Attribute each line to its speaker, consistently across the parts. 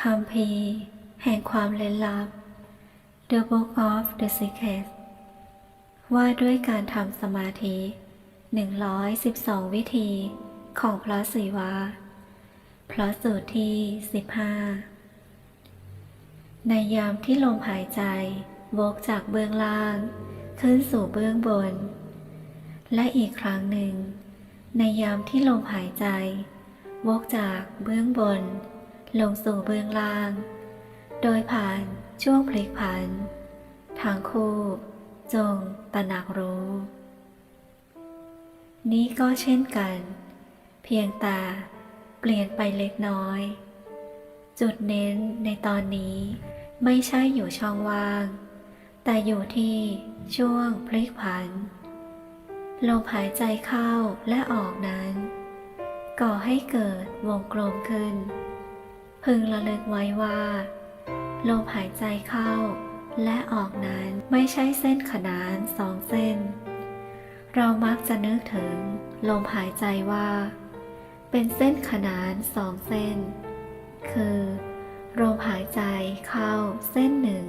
Speaker 1: คำพีแห่งความเล้นลับ The Book of the Secret ว่าด้วยการทำสมาธิ 112 วิธีของพระศิวะพระสูตรที่ 15 ในยามที่ลมหายใจวกจากเบื้องล่าง ขึ้นสู่เบื้องบน และอีกครั้งหนึ่ง ในยามที่ลมหายใจวกจากเบื้องบน ลงสู่เบื้องล่าง โดยผ่านช่วงพลิกผัน ทางคู่ จงตระหนักรู้ นี้ก็เช่นกัน เพียงแต่เปลี่ยนไปเล็กน้อย จุดเน้นในตอนนี้ไม่ใช่อยู่ช่องว่าง แต่อยู่ที่ช่วงพลิกผันลมหายใจเข้าและออกนั้น ก่อให้เกิดวงกลมขึ้น พึงระลึกไว้ว่า ลมหายใจเข้า และออกนั้นไม่ใช่เส้นขนานสองเส้น เรามักจะนึกถึง ลมหายใจว่า เป็นเส้นขนานสองเส้น คือลมหายใจเข้าเส้นหนึ่ง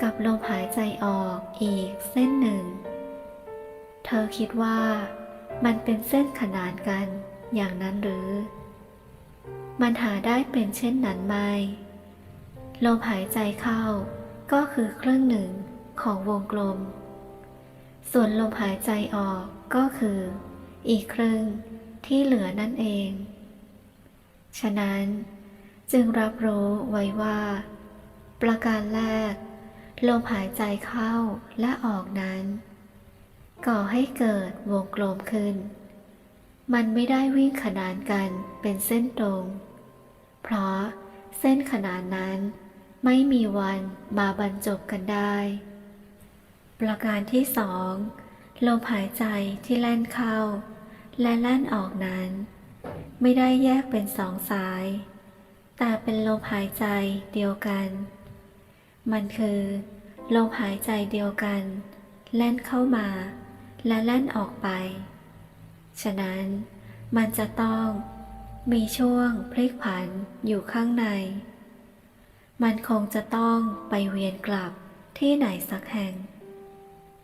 Speaker 1: กับลมหายใจออกอีกเส้นหนึ่ง เธอคิดว่ามันเป็นเส้นขนานกันอย่างนั้นหรือ มันหาได้เป็นเช่นนั้นไหมลมหายใจเข้าก็คือครึ่งหนึ่งของวงกลม ส่วนลมหายใจออกก็คือ อีกครึ่งที่เหลือนั่นเอง ฉะนั้นจึงรับรู้ไว้ว่า ประการแรก ลมหายใจเข้าและออกนั้น ก่อให้เกิดวงกลมขึ้น มันไม่ได้วิ่งขนานกันเป็นเส้นตรง เพราะเส้นขนานนั้นไม่มีวันมาบรรจบกันได้ ประการที่สองลมหายใจที่แล่นเข้า และแล่นออกนั้น ไม่ได้แยกเป็นสองสาย แต่เป็นลมหายใจเดียวกัน มันคือลมหายใจเดียวกัน แล่นเข้ามา และแล่นออกไป ฉะนั้นมันจะต้อง มีช่วงพลิกผันอยู่ข้างใน มันคงจะต้องไปเวียนกลับที่ไหนสักแห่ง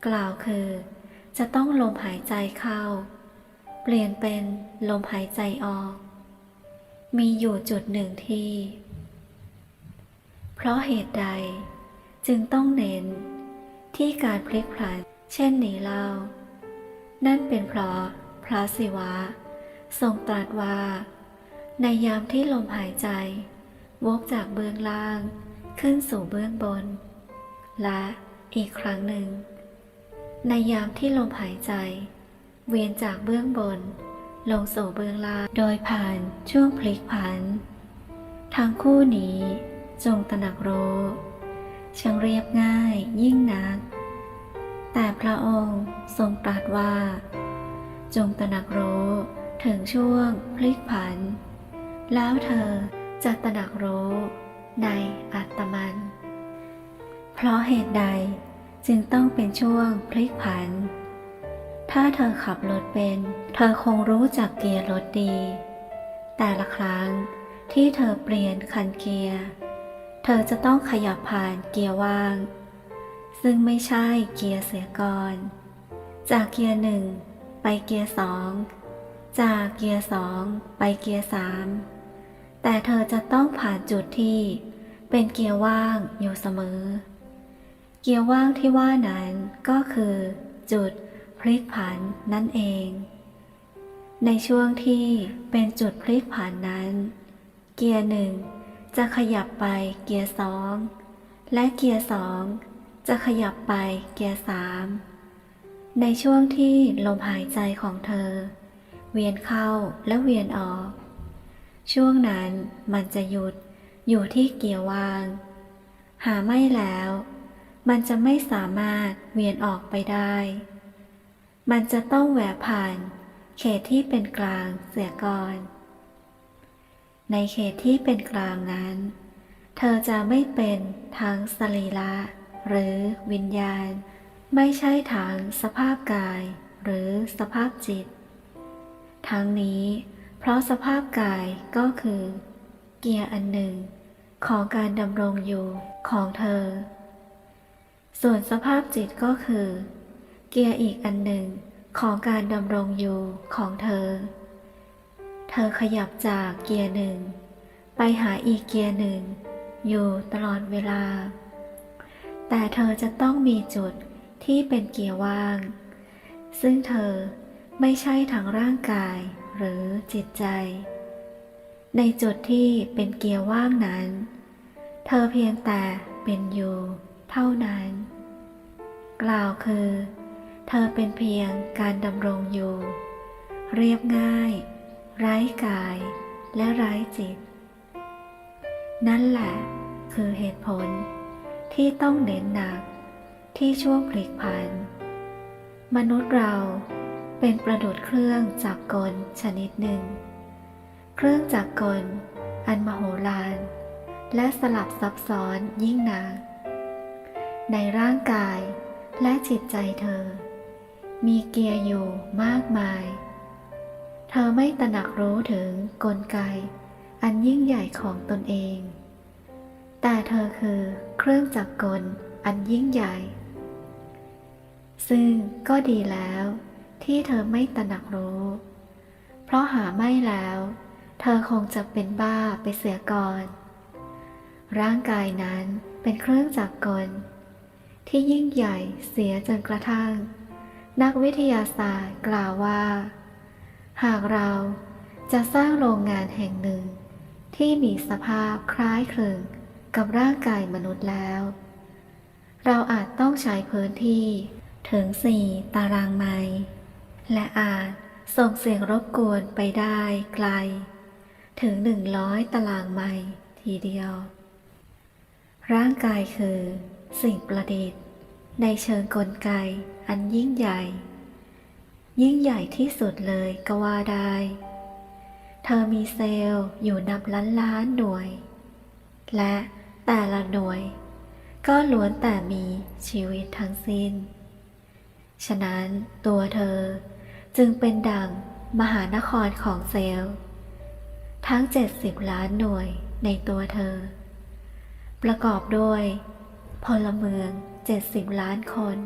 Speaker 1: กล่าวคือ จะต้องลมหายใจเข้า เปลี่ยนเป็นลมหายใจออก มีอยู่จุดหนึ่งที่ เพราะเหตุใดจึงต้องเน้นที่การพลิกผันเช่นนี้เล่า นั่นเป็นเพราะพระศิวะ ทรงตรัสว่า ในยามที่ลมหายใจ วกจากเบื้องล่างขึ้นสู่เบื้องบน และอีกครั้งหนึ่ง ในยามที่ลมหายใจ เวียนจากเบื้องบน ลงสู่เบื้องล่างโดยผ่านช่วงพลิกผัน ทั้งคู่นี้จงตระหนักรู้ช่างเรียบง่ายยิ่งนัก แต่พระองค์ทรงตรัสว่า จงตระหนักรู้ถึงช่วงพลิกผัน แล้วเธอจะตระหนักรู้ในอัตมัน เพราะเหตุใดจึงต้องเป็นช่วงพลิกผัน ถ้าเธอขับรถเป็น เธอคงรู้จักเกียร์รถดี แต่ละครั้งที่เธอเปลี่ยนคันเกียร์ เธอจะต้องขยับผ่านเกียร์ว่าง ซึ่งไม่ใช่เกียร์เสียก่อน จากเกียร์หนึ่งไปเกียร์สองจากเกียร์สองไปเกียร์สาม แต่เธอจะต้องผ่านจุดที่ เป็นเกียร์ว่างอยู่เสมอ เกียร์ว่างที่ว่านั้นก็คือ จุดพลิกผันนั่นเอง ในช่วงที่เป็นจุดพลิกผันนั้น เกียร์หนึ่งจะขยับไปเกียร์สองและเกียร์สองจะขยับไปเกียร์สามในช่วงที่ลมหายใจของเธอ เวียนเข้าและเวียนออก ช่วงนั้นมันจะหยุดอยู่ที่เกียร์ว่าง หาไม่แล้ว มันจะไม่สามารถเวียนออกไปได้ มันจะต้องแหวกผ่านเขตที่เป็นกลางเสียก่อน ในเขตที่เป็นกลางนั้น เธอจะไม่เป็นทั้งสรีระหรือวิญญาณ ไม่ใช่ทั้งสภาพกายหรือสภาพจิต ทั้งนี้เพราะสภาพกายก็คือ เกียร์อันหนึ่ง ของการดำรงอยู่ของเธอ ส่วนสภาพจิตก็คือ เกียร์อีกอันหนึ่งของการดำรงอยู่ของเธอ เธอขยับจากเกียร์หนึ่ง ไปหาอีกเกียร์หนึ่ง อยู่ตลอดเวลา แต่เธอจะต้องมีจุดที่เป็นเกียร์ว่าง ซึ่งเธอไม่ใช่ทั้งร่างกาย หรือจิตใจ ในจุดที่เป็นเกียร์ว่างนั้น เธอเพียงแต่เป็นอยู่เท่านั้น กล่าวคือ เธอเป็นเพียงการดำรงอยู่ เรียบง่าย ไร้กายและไร้จิต นั่นแหละคือเหตุผลที่ต้องเน้นหนักที่ช่วงพลิกผัน มนุษย์เรา เป็นประดุดเครื่องจักรกลชนิดหนึ่ง เครื่องจักรกล อันมโหฬารและสลับซับซ้อนยิ่งนักในร่างกายและจิตใจเธอ มีเกียร์อยู่มากมาย เธอไม่ตระหนักรู้ถึงกลไก อันยิ่งใหญ่ของตนเอง แต่เธอคือเครื่องจักรกลอันยิ่งใหญ่ ซึ่งก็ดีแล้ว ที่เธอไม่ตระหนักรู้ เพราะหาไม่แล้ว เธอคงจะเป็นบ้าไปเสียก่อน ร่างกายนั้นเป็นเครื่องจักรกล ที่ยิ่งใหญ่เสียจนกระทั่ง นักวิทยาศาสตร์กล่าวว่า หากเราจะสร้างโรงงานแห่งหนึ่ง ที่มีสภาพคล้ายคลึงกับร่างกายมนุษย์แล้ว เราอาจต้องใช้พื้นที่ถึง 4 ตารางไมล์ และอาจส่งเสียงรบกวนไปได้ไกล ถึง 100 ตารางไมล์ทีเดียว ร่างกายคือ สิ่งประดิษฐ์ ในเชิงกลไกอันยิ่งใหญ่ ยิ่งใหญ่ที่สุดเลยก็ว่าได้ เธอมีเซลล์อยู่นับล้านล้านหน่วย และแต่ละหน่วย ก็ล้วนแต่มีชีวิตทั้งสิ้น ฉะนั้นตัวเธอ จึงเป็นดังมหานครของเซลล์ ทั้ง 70 ล้านหน่วยในตัวเธอ ประกอบด้วยพลเมือง 70 ล้านคน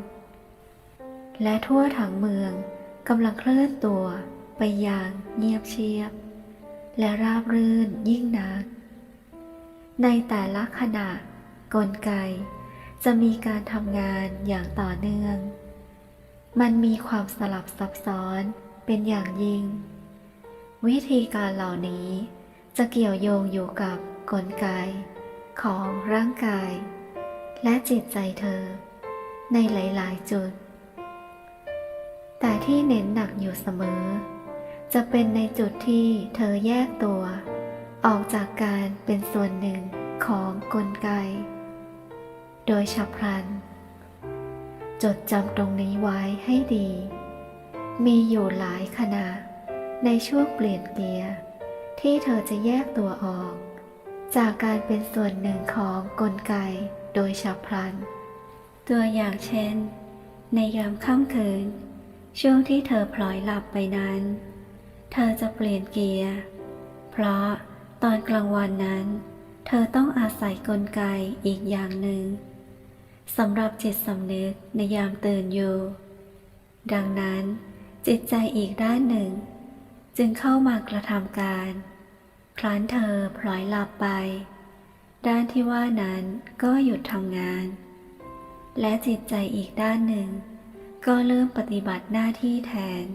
Speaker 1: และทั่วทั้งเมืองกำลังเคลื่อนตัวไปอย่างเงียบเชียบ และราบรื่นยิ่งนัก ในแต่ละขณะกลไกจะมีการทำงานอย่างต่อเนื่อง มันมีความสลับซับซ้อนเป็นอย่างยิ่ง วิธีการเหล่านี้จะเกี่ยวโยงอยู่กับกลไก ของร่างกาย และจิตใจเธอ ในหลาย ๆ จุด แต่ที่เน้นหนักอยู่เสมอ จะเป็นในจุดที่เธอแยกตัว ออกจากการเป็นส่วนหนึ่งของกลไก โดยฉับพลัน จดจำตรงนี้ไว้ให้ดี มีอยู่หลายขณะ ในช่วงเปลี่ยนเกียร์ ที่เธอจะแยกตัวออก จากการเป็นส่วนหนึ่งของกลไกโดยฉับพลัน ตัวอย่างเช่น ในยามค่ำคืน ช่วงที่เธอพลอยหลับไปนั้น เธอจะเปลี่ยนเกียร์ เพราะตอนกลางวันนั้น เธอต้องอาศัยกลไกอีกอย่างหนึ่ง สำหรับจิตสำนึกในยามตื่นอยู่ ดังนั้น จิตใจอีกด้านหนึ่ง จึงเข้ามากระทำการ ครั้นเธอพลอยหลับไป ด้านที่ว่านั้นก็หยุดทำงาน และจิตใจอีกด้านหนึ่ง ก็เริ่มปฏิบัติหน้าที่แทน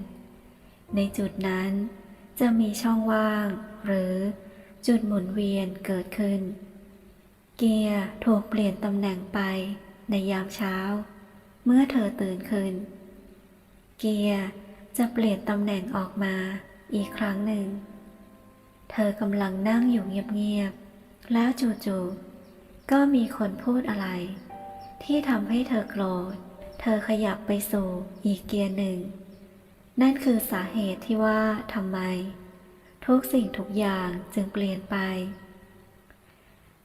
Speaker 1: ในจุดนั้นจะมีช่องว่าง หรือจุดหมุนเวียนเกิดขึ้น เกียร์ถูกเปลี่ยนตำแหน่งไป ในยามเช้า เมื่อเธอตื่นขึ้น เกียร์จะเปลี่ยนตำแหน่งออกมาอีกครั้งหนึ่ง เธอกำลังนั่งอยู่เงียบๆ แล้วจู่ๆ ก็มีคนพูดอะไร ที่ทำให้เธอโกรธ เธอขยับไปสู่อีกเกียร์หนึ่ง นั่นคือสาเหตุที่ว่าทำไม ทุกสิ่งทุกอย่างจึงเปลี่ยนไป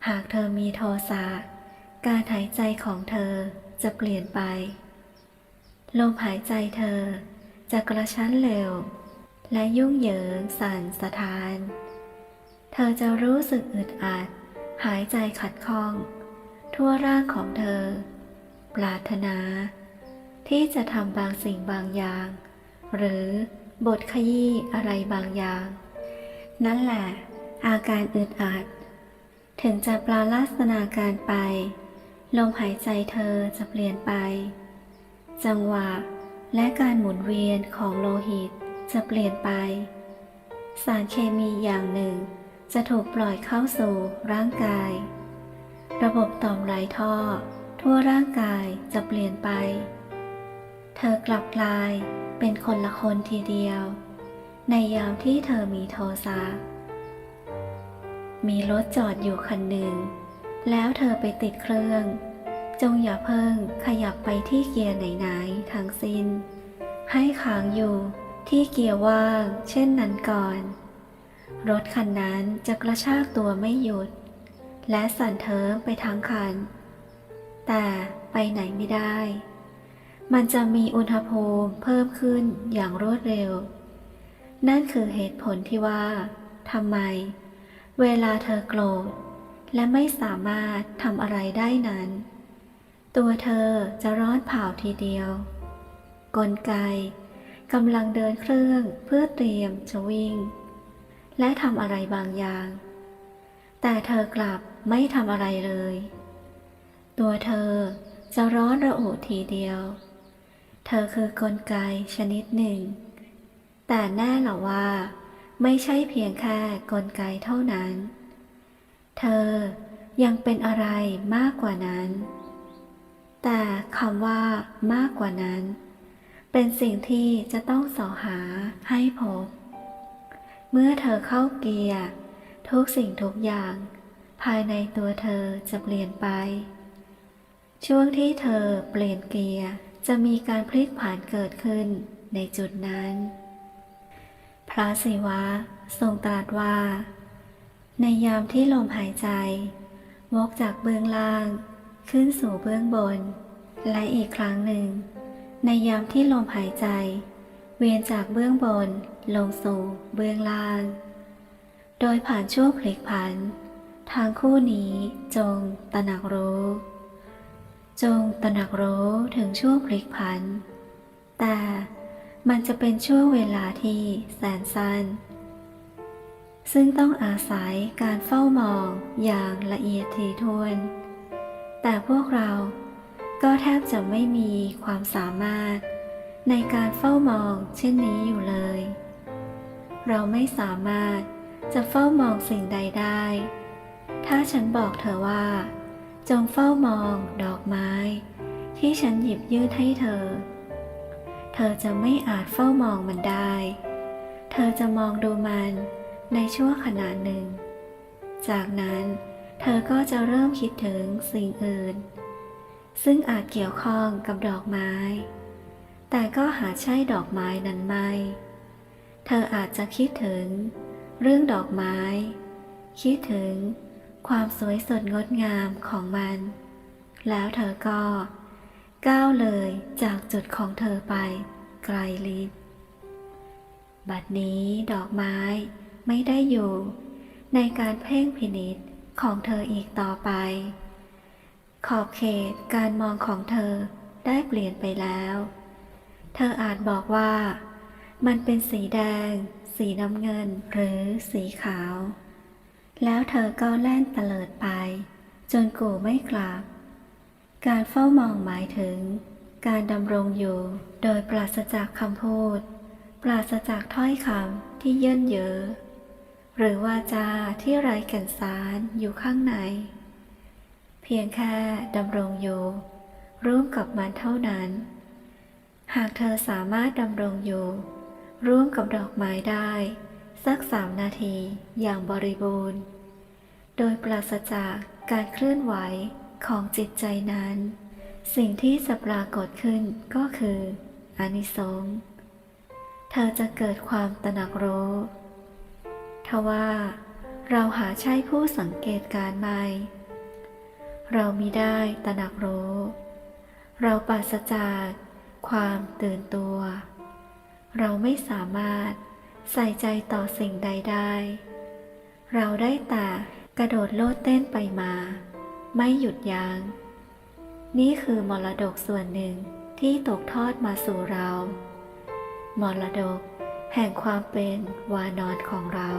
Speaker 1: หากเธอมีโทสะ การหายใจของเธอจะเปลี่ยนไป ลมหายใจเธอจะกระชั้นเร็ว และยุ่งเหยิงสั่นสะท้าน เธอจะรู้สึกอึดอัด หายใจขัดข้อง ทั่วร่างของเธอ ปรารถนา ที่จะทำบางสิ่งบางอย่าง หรือบทขยี้อะไรบางอย่าง นั่นแหละ อาการอึดอัด ถึงจะปลาลัสนาการไป ลมหายใจเธอจะเปลี่ยนไป จังหวะและการหมุนเวียนของโลหิตจะเปลี่ยนไป สารเคมีอย่างหนึ่ง จะถูกปล่อยเข้าสู่ร่างกาย ระบบต่อมไหลท่อ ทั่วร่างกายจะเปลี่ยนไป เธอกลับกลายเป็นคนละคนทีเดียว ในยามที่เธอมีโทสะมีรถจอดอยู่คันหนึ่ง แล้วเธอไปติดเครื่อง จงอย่าเพิ่งขยับไปที่เกียร์ไหนๆทั้งสิ้น ให้ค้างอยู่ที่เกียร์ว่าง เช่นนั้นก่อน รถคันนั้นจะกระชากตัวไม่หยุด และสั่นเทิมไปทั้งคัน แต่ไปไหนไม่ได้ มันจะมีอุณหภูมิเพิ่มขึ้นอย่างรวดเร็ว นั่นคือเหตุผลที่ว่าทำไม เวลาเธอโกรธ และไม่สามารถทำอะไรได้นั้น ตัวเธอจะร้อนเผาทีเดียว กลไกกำลังเดินเครื่องเพื่อเตรียมจะวิ่ง และทำอะไรบางอย่าง แต่เธอกลับไม่ทำอะไรเลย ตัวเธอจะร้อนระอุทีเดียว เธอคือกลไกชนิดหนึ่ง แต่แน่หรอว่า ไม่ใช่เพียงแค่กลไกเท่านั้น เธอยังเป็นอะไรมากกว่านั้น แต่คำว่ามากกว่านั้น เป็นสิ่งที่จะต้องสอหาให้พบ เมื่อเธอเข้าเกียร์ ทุกสิ่งทุกอย่าง ภายในตัวเธอจะเปลี่ยนไป ช่วงที่เธอเปลี่ยนเกียร์จะมีการพลิกผันเกิดขึ้นในจุดนั้น พระศิวะทรงตรัสว่า ในยามที่ลมหายใจ วกจากเบื้องล่าง ขึ้นสู่เบื้องบน และอีกครั้งหนึ่ง ในยามที่ลมหายใจ เวียนจากเบื้องบน ลงสู่เบื้องล่าง โดยผ่านช่วงพลิกผัน ทางคู่นี้จงตระหนักรู้ จงตระหนักรู้ถึงช่วงพลิกผัน แต่มันจะเป็นช่วงเวลาที่แสนสั้น ซึ่งต้องอาศัยการเฝ้ามองอย่างละเอียดถี่ถ้วน แต่พวกเราก็แทบจะไม่มีความสามารถ ในการเฝ้ามองเช่นนี้อยู่เลย เราไม่สามารถจะเฝ้ามองสิ่งใดได้ ถ้าฉันบอกเธอว่า จงเฝ้ามองดอกไม้ ที่ฉันหยิบยื่นให้เธอ เธอจะไม่อาจเฝ้ามองมันได้ เธอจะมองดูมัน ในชั่วขณะหนึ่ง จากนั้นเธอก็จะเริ่มคิดถึงสิ่งอื่น ซึ่งอาจเกี่ยวข้องกับดอกไม้ แต่ก็หาใช่ดอกไม้นั้นไม่ เธออาจจะคิดถึง เรื่องดอกไม้ คิดถึงความสวยสดงดงามของมัน แล้วเธอก็ ก้าวเลยจากจุดของเธอไปไกลลิบบัดนี้ดอกไม้ ไม่ได้อยู่ ในการเพ่งพินิษของเธออีกต่อไป ขอบเขตการมองของเธอได้เปลี่ยนไปแล้ว เธออาจบอกว่า มันเป็นสีแดง สีน้ำเงินหรือสีขาว แล้วเธอก็แล่นเตลิดไป จนกูไม่กลับ การเฝ้ามองหมายถึง การดำรงอยู่โดยปราศจากคำพูด ปราศจากถ้อยคำที่เยินเยอ หรือวาจาที่ไร้ก่นสารอยู่ข้างใน เพียงแค่ดำรงอยู่ร่วมกับมันเท่านั้น หากเธอสามารถดำรงอยู่ ร่วมกับดอกไม้ได้ สักสามนาทีอย่างบริบูรณ์ โดยปราศจากการเคลื่อนไหวของจิตใจนั้น สิ่งที่จะปรากฏขึ้นก็คืออนิสงส์เธอจะเกิดความตระหนักรู้ ทว่าเราหาใช่ผู้สังเกตการณ์ไม่ เรามิได้ตระหนักรู้ เราปราศจากความตื่นตัว เราไม่สามารถใส่ใจต่อสิ่งใดได้ เราได้แต่กระโดดโลดเต้นไปมา ไม่หยุดยัง้ง นี่คือมรดกส่วนหนึ่งที่ตกทอดมาสู่เรา มรดก แห่งความเป็นวานอนของเรา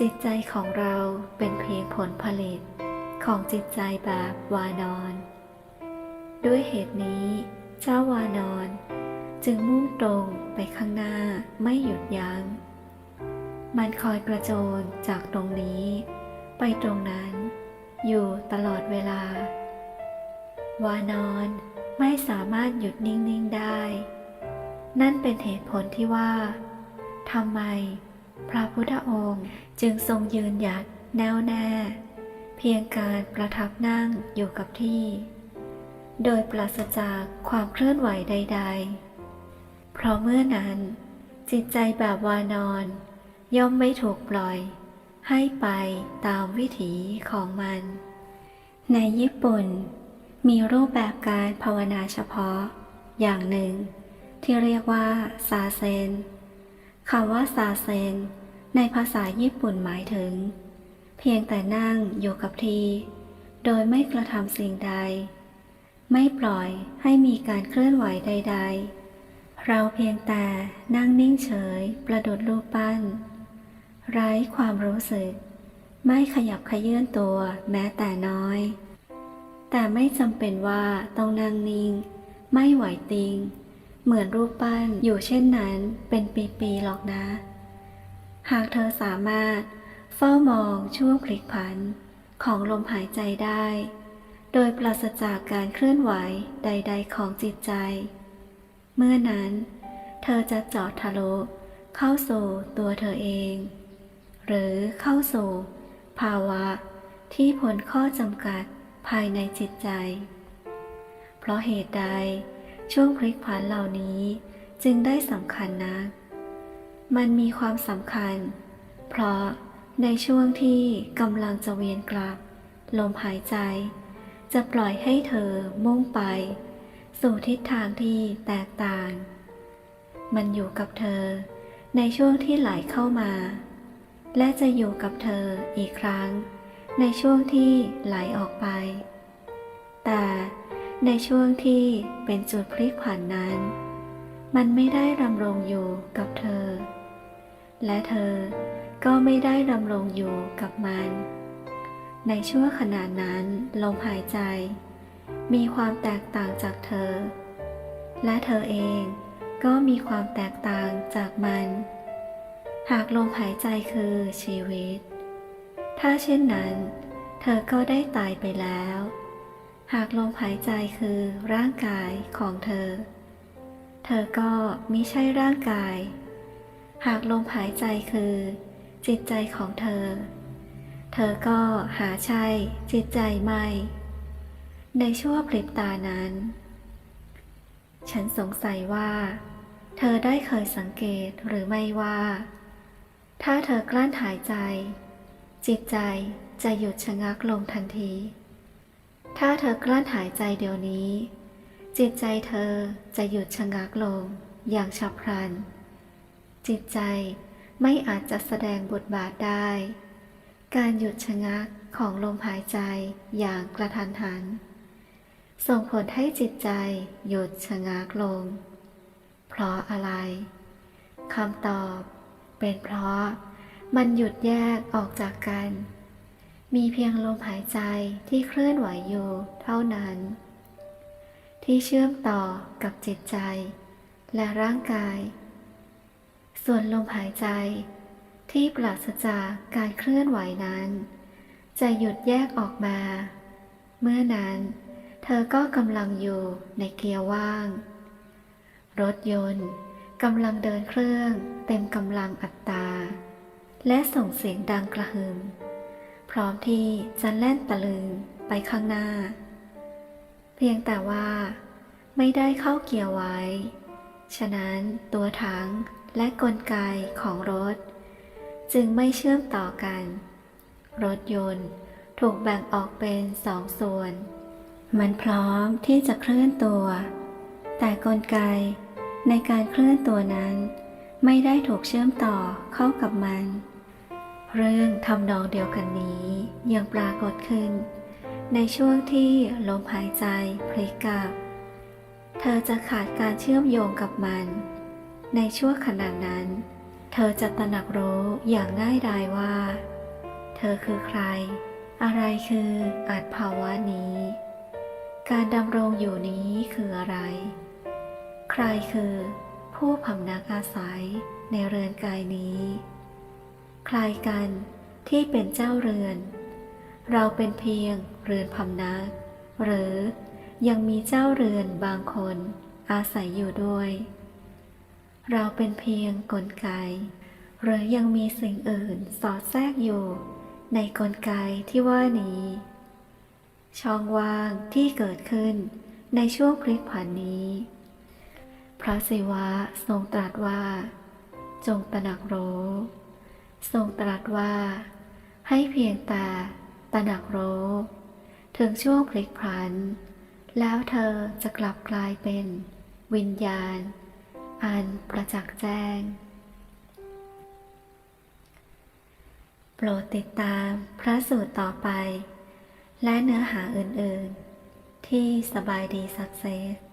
Speaker 1: จิตใจของเราเป็นเพียงผลผลิตของจิตใจแบบวานอน ด้วยเหตุนี้ เจ้าวานอนจึงมุ่งตรงไปข้างหน้าไม่หยุดยัง้ง มันคอยกระโจนจากตรงนี้ ไปตรงนั้น อยู่ตลอดเวลา วานอนไม่สามารถหยุดนิ่ง ๆ ได้ นั่นเป็นเหตุผลที่ว่าทำไม พระพุทธองค์จึงทรงยืนหยัดแน่วแน่ เพียงการประทับนั่งอยู่กับที่ โดยปราศจากความเคลื่อนไหวใด ๆ เพราะเมื่อนั้นจิตใจแบบวานอน ย่อมไม่ถูกปล่อย ให้ไปตามวิถีของมัน ในญี่ปุ่น มีรูปแบบการภาวนาเฉพาะอย่างหนึ่ง ที่เรียกว่าซาเซนคำว่าซาเซน ในภาษาญี่ปุ่นหมายถึง เพียงแต่นั่งอยู่กับที่โดยไม่กระทำสิ่งใด ไม่ปล่อยให้มีการเคลื่อนไหวใด ๆ เราเพียงแต่นั่งนิ่งเฉย ประดุดรูปปั้น ไร้ความรู้สึก ไม่ขยับขยื่นตัวแม้แต่น้อย แต่ไม่จำเป็นว่าต้องนั่งนิ่ง ไม่ไหวติง เหมือนรูปปั้นอยู่เช่นนั้นเป็นปีๆหรอกนะ หากเธอสามารถเฝ้ามองช่วงพลิกผันของลมหายใจได้ โดยปราศจากการเคลื่อนไหวใด ๆ ของจิตใจ เมื่อนั้น เธอจะเจอดทะลุเข้าสู่ตัวเธอเอง หรือเข้าสู่ภาวะที่พ้นข้อจำกัดภายในจิตใจ เพราะเหตุใด ช่วงพลิกผันเหล่านี้จึงได้สำคัญนะมันมีความสำคัญ เพราะในช่วงที่กำลังจะเวียนกลับ ลมหายใจ จะปล่อยให้เธอมุ่งไป สู่ทิศทางที่แตกต่าง มันอยู่กับเธอในช่วงที่ไหลเข้ามา และจะอยู่กับเธออีกครั้ง ในช่วงที่ไหลออกไป แต่ ในช่วงที่เป็นจุดพลิกผันนั้น มันไม่ได้ดำรงอยู่กับเธอ และเธอก็ไม่ได้ดำรงอยู่กับมัน ในช่วงขณะนั้นลมหายใจ มีความแตกต่างจากเธอ และเธอเองก็มีความแตกต่างจากมัน หากลมหายใจคือชีวิต ถ้าเช่นนั้น เธอก็ได้ตายไปแล้ว หากลมหายใจคือร่างกายของเธอ เธอก็มิใช่ร่างกาย หากลมหายใจคือ จิตใจของเธอ เธอก็หาใช่จิตใจไม่ ในชั่วพริบตานั้น ฉันสงสัยว่า เธอได้เคยสังเกตหรือไม่ว่า ถ้าเธอกลั้นหายใจ จิตใจจะหยุดชะงักลงทันที ถ้าเธอกลั้นหายใจเดี๋ยวนี้ จิตใจเธอจะหยุดชะงักลงอย่างฉับพลัน จิตใจไม่อาจจะแสดงบทบาทได้ การหยุดชะงักของลมหายใจอย่างกระทันหัน ส่งผลให้จิตใจหยุดชะงักลง เพราะอะไรคำตอบเป็นเพราะมันหยุดแยกออกจากกัน มีเพียงลมหายใจที่เคลื่อนไหวอยู่เท่านั้น ที่เชื่อมต่อกับจิตใจ และร่างกาย ส่วนลมหายใจที่ปราศจากการเคลื่อนไหวนั้น จะหยุดแยกออกมา เมื่อนั้น เธอก็กำลังอยู่ในเกียร์ว่าง รถยนต์กำลังเดินเครื่องเต็มกำลังอัตรา และส่งเสียงดังกระหึ่ม ร้อมที่จะแล่นตะลึงไปข้างหน้า เพียงแต่ว่าไม่ได้เข้าเกียร์ไว้ ฉะนั้นตัวถังและกลไกของรถ จึงไม่เชื่อมต่อกัน รถยนต์ถูกแบ่งออกเป็นสองส่วน มันพร้อมที่จะเคลื่อนตัว แต่กลไกในการเคลื่อนตัวนั้น ไม่ได้ถูกเชื่อมต่อเข้ากับมัน เรื่องทำนองเดียวกันนี้ยังปรากฏขึ้น ในช่วงที่ลมหายใจพลิกกลับ เธอจะขาดการเชื่อมโยงกับมัน ในช่วงขณะนั้น เธอจะตระหนักรู้อย่างง่ายดายว่า เธอคือใคร อะไรคืออาจภาวะนี้ การดำรงอยู่นี้คืออะไร ใครคือผู้พำนักอาศัยในเรือนกายนี้ ใครกันที่เป็นเจ้าเรือน เราเป็นเพียงเรือนพำนัก หรือยังมีเจ้าเรือนบางคนอาศัยอยู่ด้วย เราเป็นเพียงกลไก หรือยังมีสิ่งอื่นสอดแทรกอยู่ ในกลไกที่ว่านี้ ช่องว่างที่เกิดขึ้นในช่วงพลิกผันนี้ พระศิวะทรงตรัสว่า จงตระหนักรู้ ทรงตรัสว่า ให้เพียงแต่ตระหนักรู้ถึงช่วงพลิกผัน แล้วเธอจะกลับกลายเป็นวิญญาณ อันประจักษ์แจ้ง โปรดติดตามพระสูตรต่อไป และเนื้อหาอื่น ๆ ที่สบายดีสักเซส